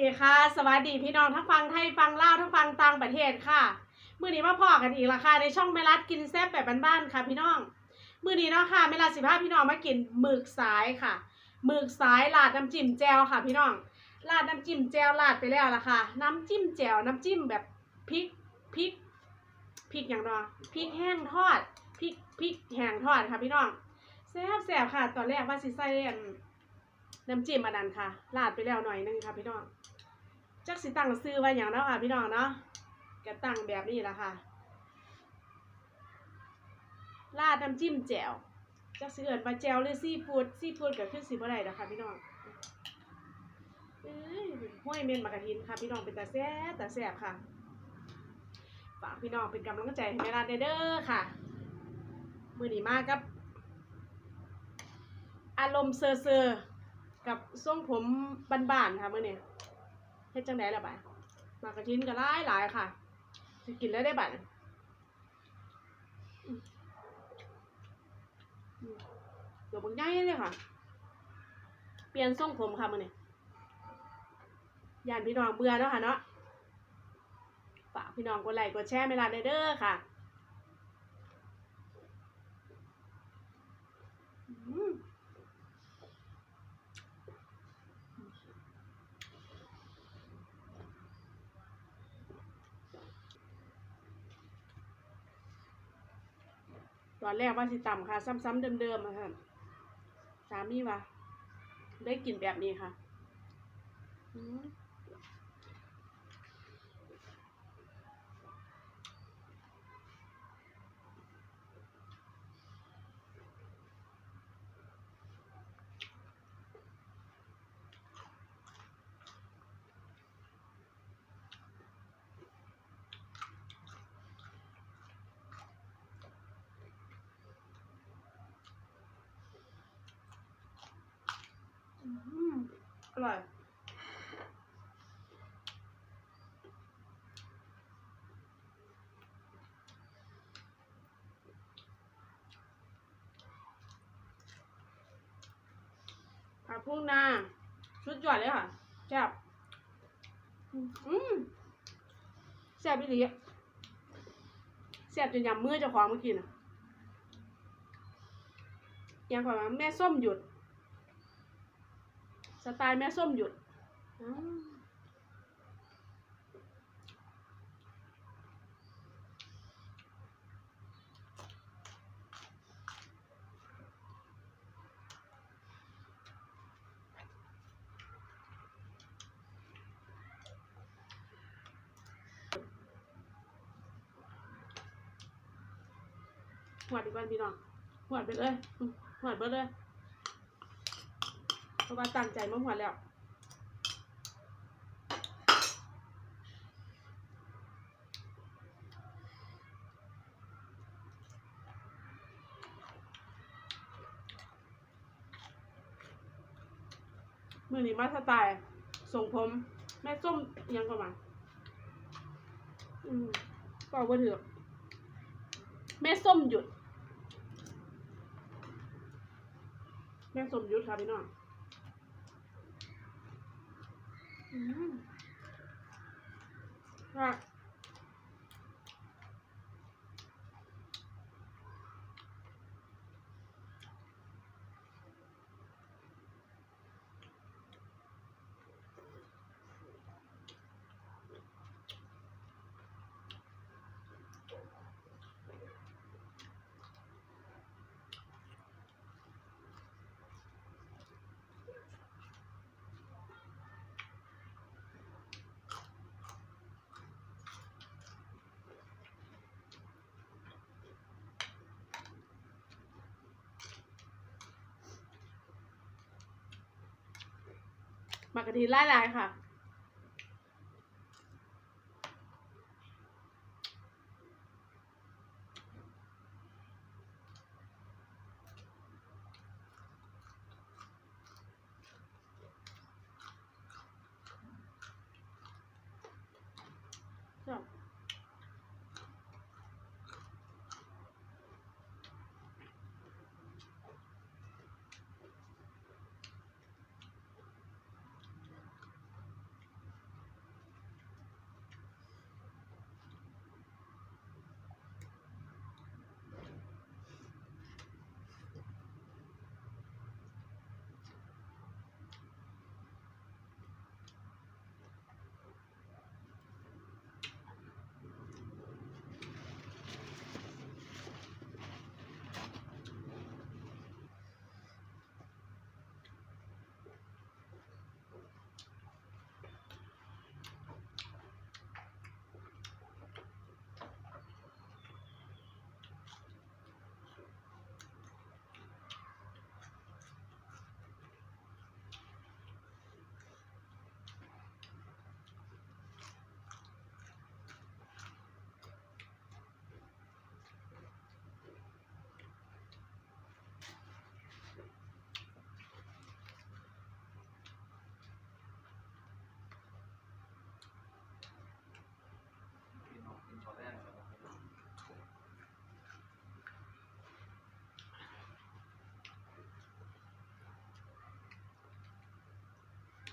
ดีค่ะ สวัสดีพี่น้องทั้งฟังไทยฟังลาวทั้งฟังต่างประเทศค่ะมื้อนี้มาพอกันอีกละค่ะในช่องเมลัดกินแซ่บแบบบ้านๆค่ะพี่น้องมื้อนี้เนาะค่ะเมลัดสิพาพี่น้องมากินหมึกสายค่ะหมึกสายราดน้ำจิ้มแจ่วค่ะ พี่น้องราดน้ำจิ้มแจ่วราดไปแล้วล่ะค่ะ น้ำจิ้มแจ่วน้ำจิ้มแบบพริกพริกพริกอย่างเนาะพริกแห้งทอดพริกพริกแห้งทอดค่ะพี่น้องแซ่บแซ่บค่ะ ตอนแรกว่าสิใส่นน้ำจิ้มอันนั้นค่ะราดไปแล้วหน่อยนึงค่ะพี่น้อง จักสิตั้งซื้อไว้อย่างเนาะค่ะพี่น้องเนาะก็ตั้งแบบนี้แหละค่ะราดน้ำจิ้มแจ่วจักสิเอิญปลาแจ่วหรือซีฟูดซีฟูดก็คือสิบ่ได้นะคะพี่น้องเอ้ยห้วยเมนมากระทินค่ะ พี่น้องเป็นตาแซ่บตาแซ่บค่ะฝากพี่น้องเป็นกำลังใจให้แม่รัดเด้อค่ะ มือนีมากกับ อารมณ์เซอร์เซอร์กับทรงผมบานๆค่ะมื่อนี้ เฮ็ดจังไดล่ะบัดมากระทินก็หลายหลายค่ะสิกินแล้วได้บัดเดี๋ยวบักใหญ่เลยค่ะ เปลี่ยนทรงผมค่ะมื้อนี้ยานพี่น้องเบื่อแล้วค่ะเนาะฝากพี่น้องกดไลค์กดแชร์เวลาเด้อค่ะอืม ตอนแรกว่าสิต่ำค่ะ ซ้ำๆเดิมๆค่ะสามีว่าได้กลิ่นแบบนี้ค่ะ อืม อืมอร่อย ผักพุ่งนาชุดยอดเลยค่ะแซ่บอืมแซ่บอีหลีแซ่บจนยำมือจ้าของเมื่อกี้นะยังกว่าแม่ส้มหยุด สไตล์แม่ส้มหยุดหวดดีกว่าพี่น้องหวดไปเลยหวดไปเลย ราะว่าตั้งใจมาหวแล้วมือนี้มาสไตล์ส่งผม แม่ส้มยังก็มาอืมก็ว่าเถือะแม่ส้มหยุด แม่ส้มหยุดค่ะพี่น้อง อืม มากะทิไล่ลายค่ะ ชอบ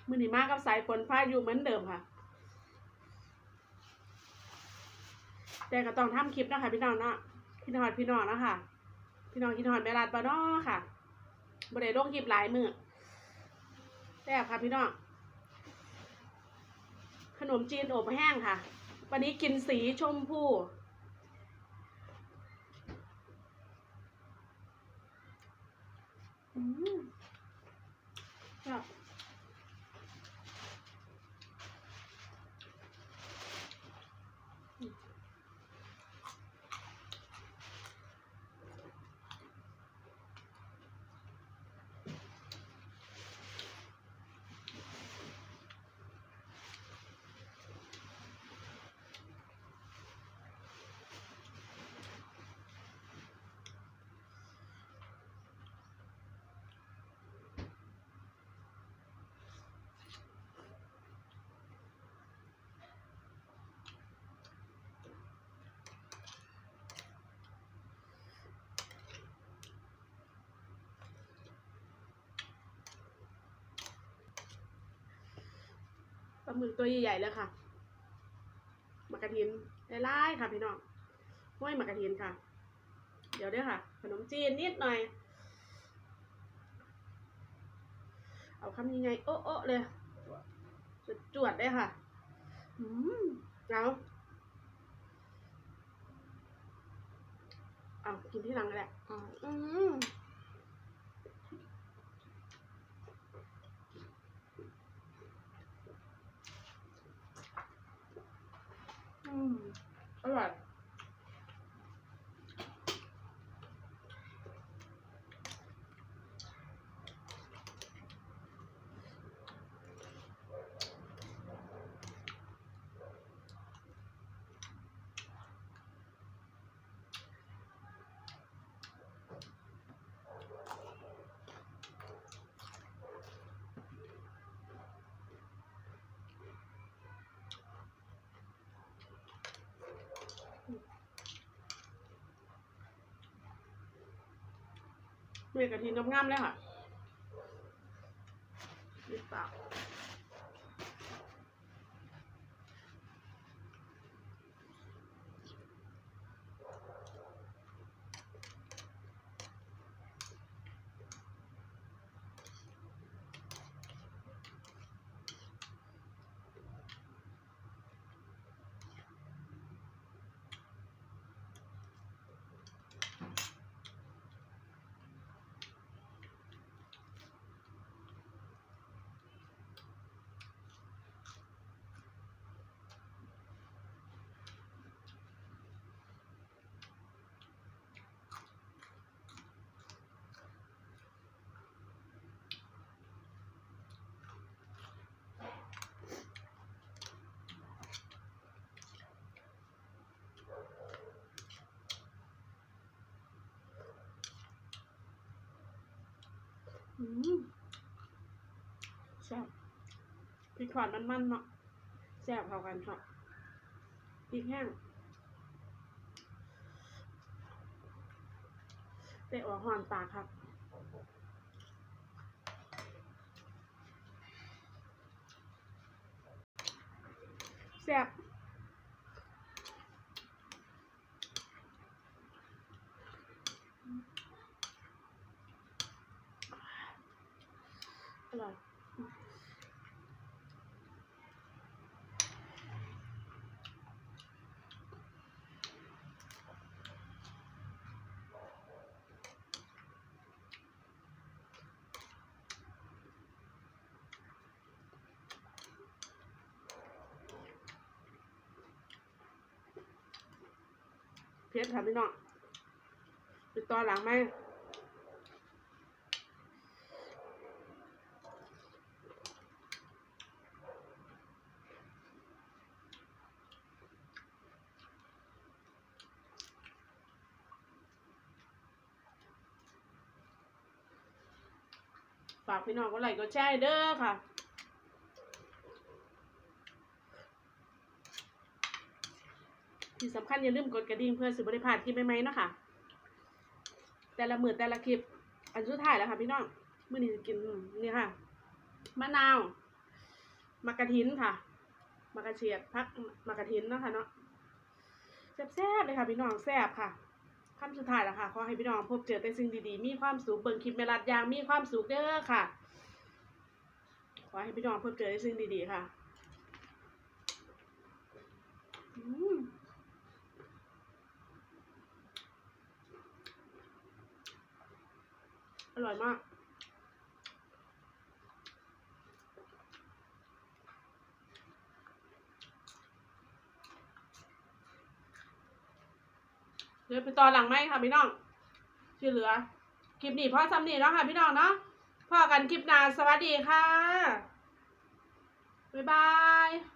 มือนีมากกับสายฝนพายุเหมือนเดิมค่ะ แต่ก็ต้องทำคลิปนะคะพี่น้องเนาะพี่น้องพี่น้องนะค่ะพี่น้องพี่น้องแม่ลาดปะเนาะค่ะบ่ได้ลงคลิปหลายมือแต่ค่ะพี่น้องขนมจีนอบแห้งค่ะ วันนี้กินสีชมพูอืมครับ หมึกตัวใหญ่ๆเลยค่ะหมักกะทินไล่ๆค่ะพี่น้องห้วยหมักกะทินค่ะ เดี๋ยวด้วยค่ะ ขนมจีนนิดหน่อย เอาคำยังไง โอ๊ะโอ๊ะเลยจวดได้ค่ะอืมเอาเอากินที่หลังก็ได้อืมอืมอร่อย เมียกะทิงามๆเลยค่ะหรือเปล่า แซ่บพริกขวานมันๆเนาะแซ่บเข้ากันค่ะพริกแห้งเตะออกหอนปากครับแซ่บ อร่อยเพชรค่ะพี่น้องติดต่อหลังไหม ฝากพี่น้องก็ไลค์ก็แชร์เด้อค่ะที่สำคัญอย่าลืมกดกระดิ่งเพื่อสิบริพาดคลิปใหม่ๆเนาะค่ะแต่ละมือแต่ละคลิป อันสุดท้ายแล้วค่ะพี่น้องมื้อนี้จะกินนี่ค่ะมะนาวมากระทินค่ะมากระเฉียดพักมากระทินเนาะค่ะเนาะแซ่บๆเลยค่ะพี่น้องแซ่บค่ะ คำสุดท้ายแล้วค่ะ ขอให้พี่น้องพบเจอแต่สิ่งดีๆ มีความสุขเบิ่งคลิปแม่รัดยางมีความสุขเด้อค่ะ ขอให้พี่น้องพบเจอแต่สิ่งดีๆค่ะอร่อยมาก ดี๋ยวไปต่อหลังไหมค่ะพี่น้องที่เหลือ คลิปนี้พ่อซ้ำนี่แล้วค่ะพี่น้องเนาะพ่อกันคลิปหน้าสวัสดีค่ะ บ๊ายบาย